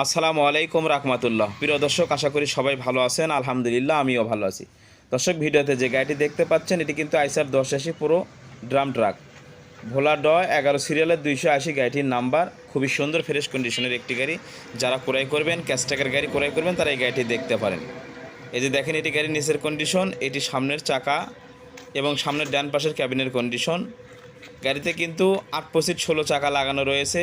আসসালামু আলাইকুম রাহমাতুল্লাহ। প্রিয় দর্শক, আশা করি সবাই ভালো আছেন। আলহামদুলিল্লাহ, আমিও ভালো আছি। দর্শক, ভিডিওতে যে গাড়িটি দেখতে পাচ্ছেন, এটি কিন্তু আইসার দশ আশি পুরো ড্রাম ট্রাক। ভোলা ড এগারো সিরিয়ালের দুইশো আশি গাড়িটির নাম্বার। খুবই সুন্দর, ফ্রেশ কন্ডিশনের একটি গাড়ি। যারা ক্রয় করবেন ক্যাশটাকের গাড়ি ক্রয় করবেন, তারা এই গাড়িটি দেখতে পারেন। এই যে দেখেন, এটি গাড়ির নিচের কন্ডিশন এটি সামনের চাকা এবং সামনের ডান পাশের ক্যাবিনের কন্ডিশন গাড়িতে কিন্তু আট পঁচিশ ষোলো চাকা লাগানো রয়েছে।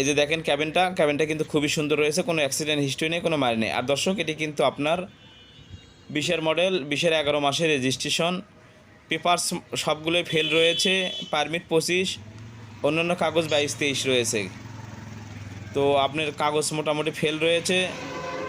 এই যে দেখেন ক্যাবিনটা ক্যাবিনটা কিন্তু খুবই সুন্দর রয়েছে, কোনো অ্যাক্সিডেন্ট হিস্ট্রি নেই, কোনো মারি নেই। আর দর্শক, এটি কিন্তু আপনার বিশের মডেল বিশের এগারো মাসের রেজিস্ট্রেশন পেপারস সবগুলোই ফেল রয়েছে পারমিট পঁচিশ, অন্যান্য কাগজ বাইশ তেইশ রয়েছে। তো আপনার কাগজ মোটামুটি ফেল রয়েছে।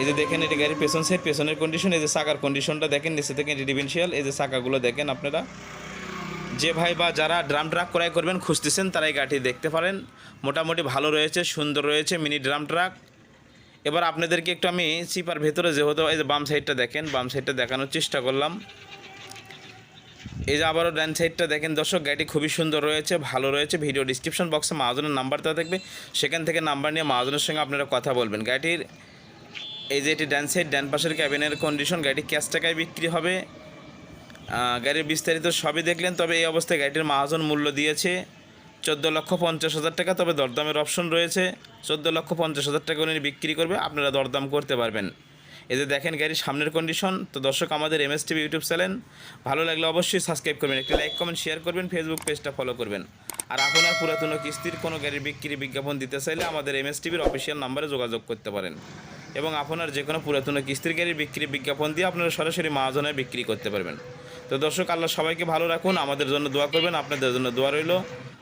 এই যে দেখেন, এটি গাড়ির পেছন সাইড পেছনের কন্ডিশন এই যে চাকার কন্ডিশনটা দেখেন, নিচে থেকে ডিফেন্সিয়াল এই যে চাকাগুলো দেখেন আপনারা। যে ভাই বা যারা ড্রাম ট্রাক ক্রয় করবেন, খুঁজতেছেন তারা এই গাড়িটি দেখতে পারেন। মোটামুটি ভালো রয়েছে, সুন্দর রয়েছে মিনি ড্রাম ট্রাক এবার আপনাদেরকে একটু আমি চিপার ভেতরে যেহেতু এই যে বাম সাইডটা দেখেন, বাম সাইডটা দেখানোর চেষ্টা করলাম। এই যে আবারও ডান সাইডটা দেখেন দর্শক, গাড়িটি খুবই সুন্দর রয়েছে, ভালো রয়েছে। ভিডিও ডিসক্রিপশন বক্সে মাহাজনের নাম্বারটা দেখবে সেখান থেকে নাম্বার নিয়ে মাহাজনের সঙ্গে আপনারা কথা বলবেন। গাড়িটির এই যে এটি ডান সাইড ডান পাশের ক্যাবিনের কন্ডিশন গাড়িটি ক্যাশ টাকায় বিক্রি হবে। গাড়ির বিস্তারিত সবই দেখলেন, তবে এই অবস্থায় গাড়িটির মাহাজন মূল্য দিয়েছে। চোদ্দ লক্ষ পঞ্চাশ হাজার টাকা, তবে দরদামের অপশন রয়েছে। চোদ্দ লক্ষ পঞ্চাশ হাজার টাকা উনি বিক্রি করবে, আপনারা দরদাম করতে পারবেন। যে দেখেন গাড়ির সামনের কন্ডিশন তো দর্শক আমাদের M S TV YouTube channel ভালো লাগলে অবশ্যই সাবস্ক্রাইব করবেন, একটি লাইক কমেন্ট শেয়ার করবেন ফেসবুক পেজটা ফলো করবেন। আর আপনার পুরাতন কিস্তির কোনো গাড়ির বিক্রি, বিজ্ঞাপন দিতে চাইলে আমাদের এম এস টিভির অফিসিয়াল নাম্বারে যোগাযোগ করতে পারেন। এবং আপনার যে কোনো পুরাতন কিস্তির গাড়ির বিক্রি, বিজ্ঞাপন দিয়ে আপনারা সরাসরি মহাজনে বিক্রি করতে পারবেন। তো দর্শক আল্লাহ সবাইকে ভালো রাখুন, আমাদের জন্য দোয়া করবেন, আপনাদের জন্য দোয়া রইল।